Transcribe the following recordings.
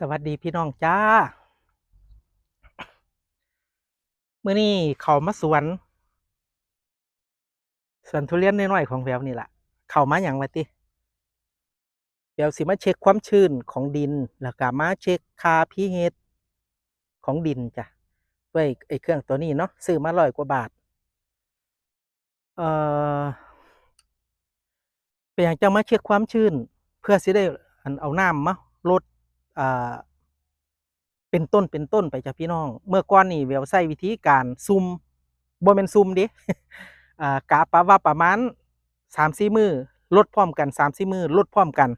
สวัสดีพี่น้องจ้า มื้อนี้เขามาสวนสวนทุเรียนน้อยๆของแววนี่แหละเขามาอย่างมาติแววสิมาเช็คความชื้นของดิน แล้วก็มาเช็คค่า pH ของดินจ้ะด้วยไอ้เครื่องตัวนี้เนาะซื้อมาร้อยกว่าบาท เอ่อเป็นอย่างจะมาเช็คความชื้น เพื่อสิได้อันเอาน้ำมาลด อ่าเป็นต้นเป็นต้นไปจ้ะพี่น้อง เมื่อก่อนนี่แววใช้วิธีการซุ่มบ่แม่นซุ่มเด้อ่ากะปะว่าประมาณ3-4มื้อลดพร้อมกัน3-4มื้อลดพร้อมกัน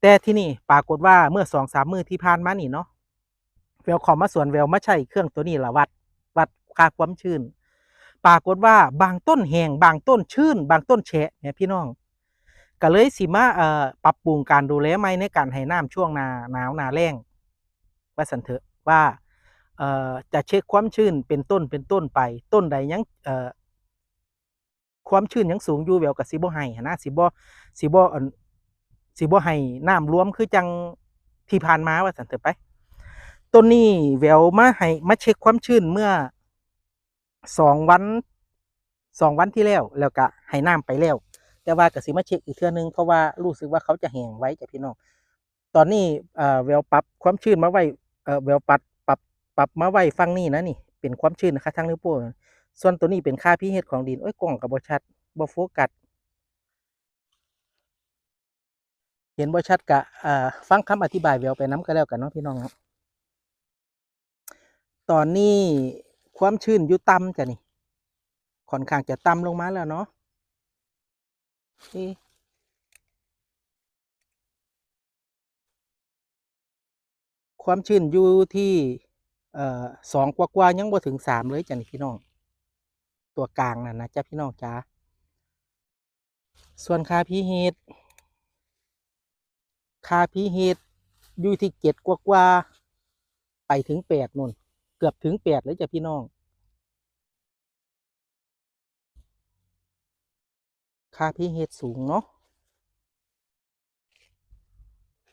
แต่ที่นี่ปรากฏว่าเมื่อ2-3มื้อที่ผ่านมานี่เนาะแววข้ามาสวนแววมาใช้เครื่องตัวนี้ละวัดวัดค่าความชื้นปรากฏว่าบางต้นแห้งบางต้นชื้น บางต้นแฉะแหมพี่น้อง ก็เลยสิมาเอ่อปรับปรุงการดูแลใหม่ในการให้น้ำช่วงหนาหนาวหนาแล้งว่าสันเถอะว่าเอ่อจะเช็คความชื้นเป็นต้นเป็นต้นไป ต้นใดยังเอ่อความชื้นยังสูงอยู่แววกับสิบ่ให้นะสิบ่สิบ่อั่นสิบ่ให้น้ำรวมคือจังที่ผ่านมาว่าสันเถอะไปต้นนี้แววมาให้มาเช็คความชื้นเมื่อสองวันสองวันที่แล้วแล้วก็ให้น้ำไปแล้ว แต่ว่าก็สิมาเช็คอีกเทื่อนึงเพราะว่ารู้สึกว่าเขาจะแห้งไว้จ้ะพี่น้องตอนนี้เอ่อแววปรับความชื้นมาไว้เอ่อแววปรับปรับปรับมาไว้ฟังนี่นะนี่ เป็นความชื้นนะคะทั้งนิ้วโป้งส่วนตัวนี้เป็นค่า pH ของดินโอ้ยกล้องกับบชัดบโฟกัสเห็นบชัดกะอ่าฟังคำอธิบายแววไปน้ำก็แล้วกันเนาะพี่น้องนะตอนนี้ความชื้นอยู่ต่ำจ้ะนี่ค่อนข้างจะต่ำลงมาแล้วเนาะ เอ๊ะความชื้นอยู่ที่เอ่อสองกว่ายังบ่ถึงสามเลยจ้ะนี่พี่น้อง ตัวกลางน่ะนะจ้ะพี่น้องจ้าส่วนค่า pH ค่า pH อยู่ที่เจ็ดกว่าๆไปถึงแปดนู่น เกือบถึงแปดเลยจ้ะพี่น้อง ค่า pH สูงเนาะ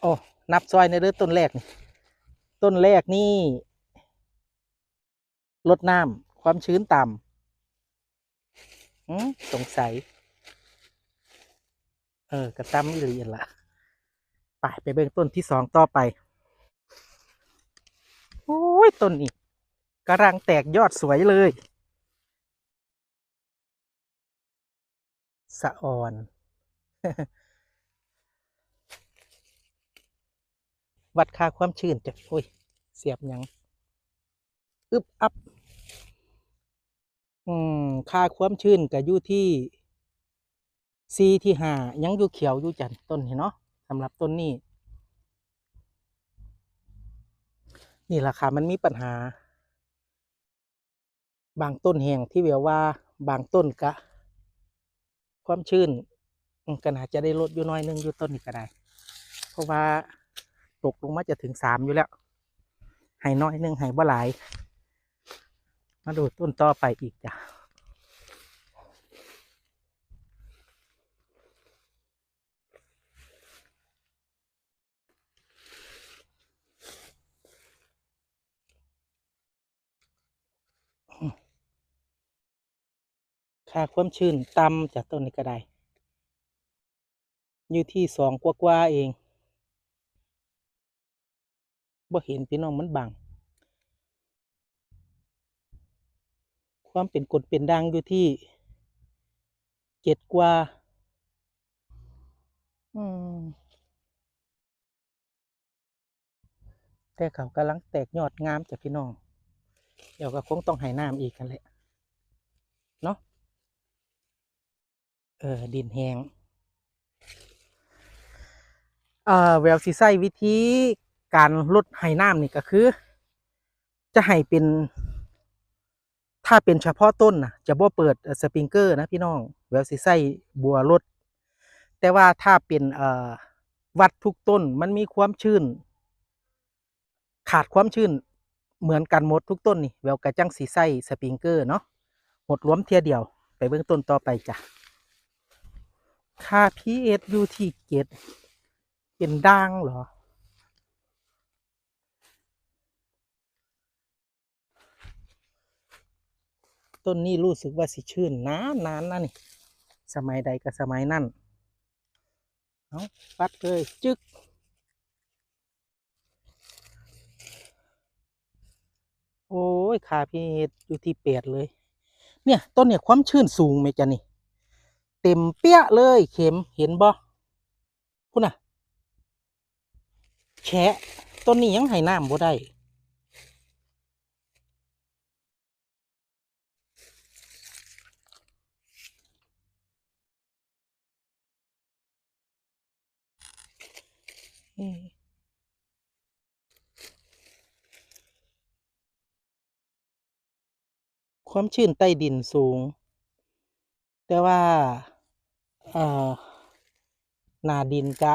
โอ้นับซอยในเด้องต้นแรกนี่ต้นแรกนี่ลดน้ำความชื้นต่ำสงสัย เออกระตั้มอีหลีนละไปไปเบิ่งต้นที่สองต่อไป โอ้ย ต้นนี้กำลังแตกยอดสวยเลย สะอ่อนวัดค่าความชื้นจะโอ้ย เสียบยังอึบอับอืม ค่าความชื้นก็อยู่ที่ซีที่ห้ายังอยู่เขียวอยู่จันต้นเห็นเนาะสำหรับต้นนี้ นี่ราคามันมีปัญหา บางต้นแห้งที่เวียว่า บางต้นกะ ความชื้นก็น่าจะได้ลดอยู่น้อยนึงอยู่ต้นนี้ก็ได้ เพราะว่าตกลงมาจะถึงสามอยู่แล้วให้น้อยนึงให้บ่หลาย มาดูต้นต่อไปอีกจ้ะ ค่าความชื้นต่ำจากต้นนี้ก็ได้อยู่ที่สองกว่าๆเองบ่เห็นพี่น้องมันบัง ความเป็นกดเป็นด่างอยู่ที่เจ็ดกว่า อืม แต่เขากำลังแตกยอดงามจากพี่น้อง เดี๋ยวก็คงต้องให้น้ำอีกกันแหละ เนาะ เออดินแห้งเอ่อแววสีไส้วิธีการลดให้น้ำนี่ก็คือ จะให้เป็น ถ้าเป็นเฉพาะต้นนะจะบ่เปิดสปริงเกอร์นะพี่น้องแววสีไส้บัวลด แต่ว่าถ้าเป็นเอ่อวัดทุกต้นมันมีความชื้น ขาดความชื้นเหมือนกันหมดทุกต้นนี่แววกระจังสีไส้สปริงเกอร์เนาะหมดรวมเทียเดียว ไปเบื้องต้นต่อไปจ้ะ ค่า pH อยู่ที่เกตเป็นด่างเหรอ ต้นนี้รู้สึกว่าสิชื่นนานนานนั่นนี่ สมัยใดกับสมัยนั่นเอาปัดเลยจึกโอ้ยขาพีอยู่ที่เปดเลย เนี่ย ต้นเนี่ยความชื้นสูงไหมจ๊ะนี่ ต็มเปี้ยเลยเข็มเห็นบ่พุ่นน่ะ แฉะต้นนี้ยังให้น้ำบ่ได้เอ๊ะความชื้นใต้ดินสูง แต่ว่าเอ่อห นาดินกะ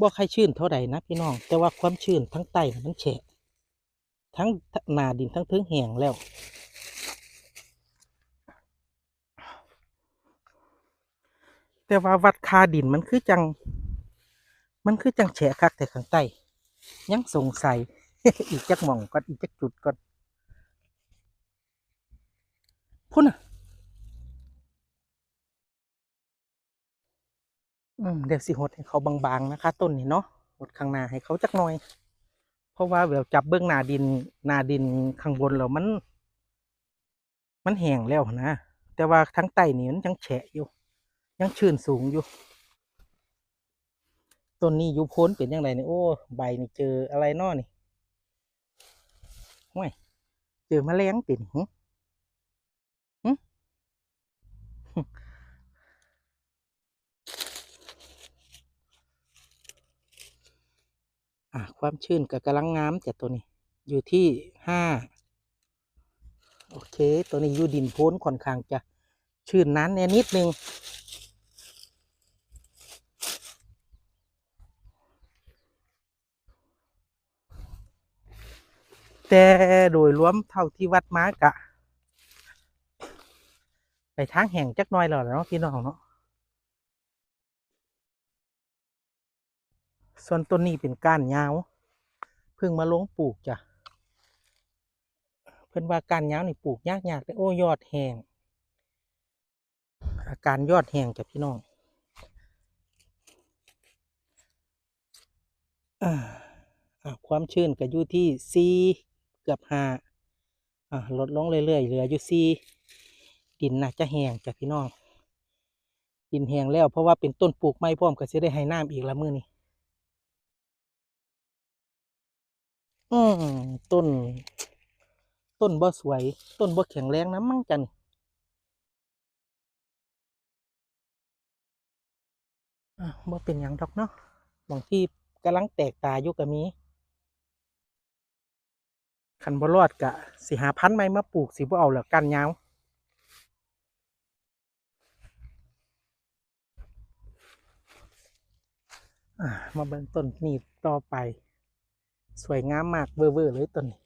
บ่ใครชื้นเท่าใดนะพี่น้อง แต่ว่าความชื้นทั้งใต้มันแฉะ ทั้งนาดินทั้งเทิงแห้งแล้วแต่ว่าวัดคาดินมันคือจัง มันคือจังแฉะคักแต่ข้างใต้ยังสงสัย อีกจักหม่องก่อนอีกจักจุดก่อนพุ่นน่ะ อืม เดี๋ยวสิหดให้เขาบางๆนะคะ ต้นนี่เนาะหดข้างหน้าให้เขาจักหน่อย เพราะว่าแบบจับเบื้องหน้าดินหน้าดินข้างบนแล้วมัน มันแห้งแล้วนะ แต่ว่าทั้งใต้นี่มันยังแฉะอยู่ ยังชื้นสูงอยู่ต้นนี้อยุพ้นเป็นยังไงนี่โอ้ใบนี่เจออะไรน้อนี่ห่วยเจอแมลงติดหึหึ อะความชื้นกับกำลังงามแต่ตัวนี้ อยู่ที่ห้าโอเค ตัวนี้อยู่ดินโพ้นค่อนข้างจะชื้นนั้นแน่นิดนึงแต่โดยรวมเท่าที่วัดมากะ ไปทางแห่งจักน้อยแล้วล่ะเนาะพี่น้องเนาะ ส่วนต้นนี้เป็นก้านยาวเพิ่งมาลงปลูกจ้ะเพิ่อนว่ากานยาวนี่ปลูกยากยากแต่โอ้ยอดแห้งอาการยอดแห้งจ้ะพี่น้องอ่าความชื้นก็อยู่ที่สี่เกือบห้าอ่าลดลงเรื่อยๆเหลืออยู่สี่ดินน่าจะแห้งจ้ะพี่น้องดินแห้งแล้วเพราะว่าเป็นต้นปลูกไม้พร้อมก็จะได้ให้น้ำอีกละมือนี้ อืมต้น ต้นบ่สวย ต้นบ่แข็งแรงนะมั่งจันบ่เป็นหยังดอกเนาะบางที่กำลังแตกตาอยู่ก็มีคันบ่รอดกะสิหาพันธุ์ใหม่มาปลูกสิบ่เอาแล้วกันยาวมาเบิ่งต้นนี้ต่อไป สวยงามมากเวอร์เวอร์เลยต้นนี้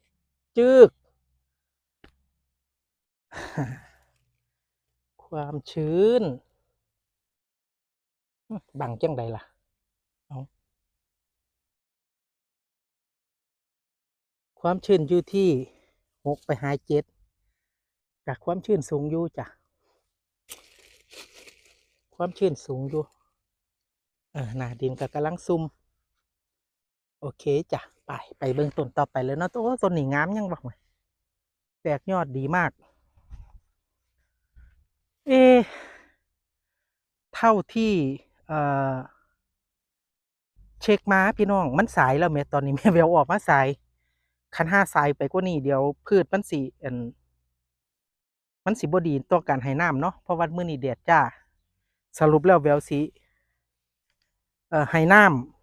จึก ความชื้น บังจังใดล่ะความชื้นอยู่ที่หกไปหาเจ็ดจากความชื้นสูงอยู่จ้ะ ความชื้นสูงอยู่ เออหน้าดินก็กำลังซุ่ม โอเคจ้ะ ไปไปเบื้องต้นต่อไปเลยเนาะโอ้ต้นนี้งามยังบอกไหมแตกยอดดีมาก เอ เท่าที่เอ่อเช็คมาพี่น้องมันสายแล้วแม่ตอนนี้แม่แววออกมาสายคันห้าสายไปกว่านี้เดี๋ยวพืชมันสิอันมันสิบ่ดีต่อการให้น้ำเนาะเพราะว่ามื้อนี้แดดจ้า สรุปแล้วแววสิเอ่อให้น้ำ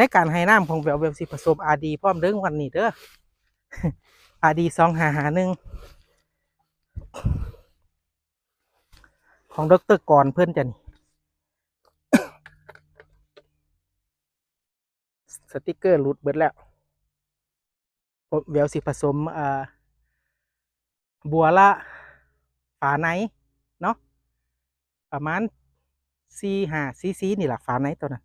ในการให้น้ำของแววแววสิผสมอาดีพร้อมเด้อวันนี้เด้ออาดีสองหาหาหนึ่งของดรกรเพื่อนจะนี่สติกเกอร์หลุดเบิดแล้วผมเดี๋ยวสิผสมอ่าบัวละฝาไหนเนาะประมาณสี่หาซีซีนี่แหละฝาไหนตัวนั้น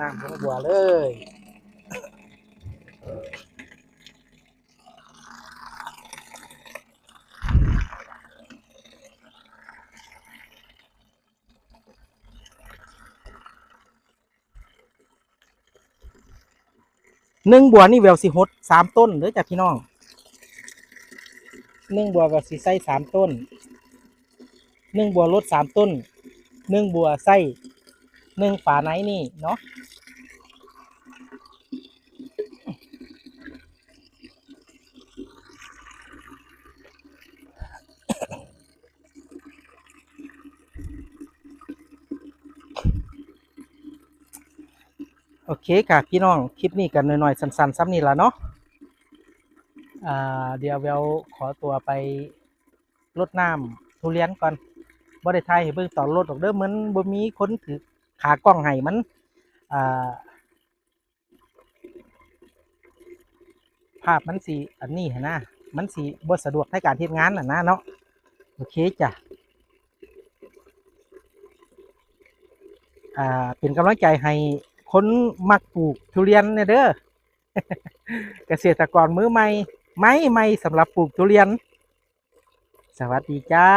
น้ำของบัวเลยหนึ่งบัวนี่แววสิหดสามต้นเด้อจากพี่น้องหนึ่งบัวก็สิใส่สามต้นหนึ่งบัวลดสามต้นหนึ่งบัวใส่ หนึ่งฝาไหนนี่เนาะโอเคค่ะพี่น้อง คลิปนี้กันหน่อยๆสั้นๆซ้ำนี่ละเนาะอ่าเดี๋ยวเวลขอตัวไปรดน้ำทุเรียนก่อนบ่ได้ทายให้เบิ่งตอนรดออกเด้อเหมือนบ่มีคนถือ ขากล้องให้มันภาพมันสีอันนี้นะมันสีบสะดวกในการเฮ็ดงานน่ะนะเนาะโอเคจ้ะอ่าเป็นกำลังใจให้คนมักปลูกทุเรียนเนี่ยเด้อเกษตรกรมือใหม่ ไม้ใหม่สำหรับปลูกทุเรียน สวัสดีจ้า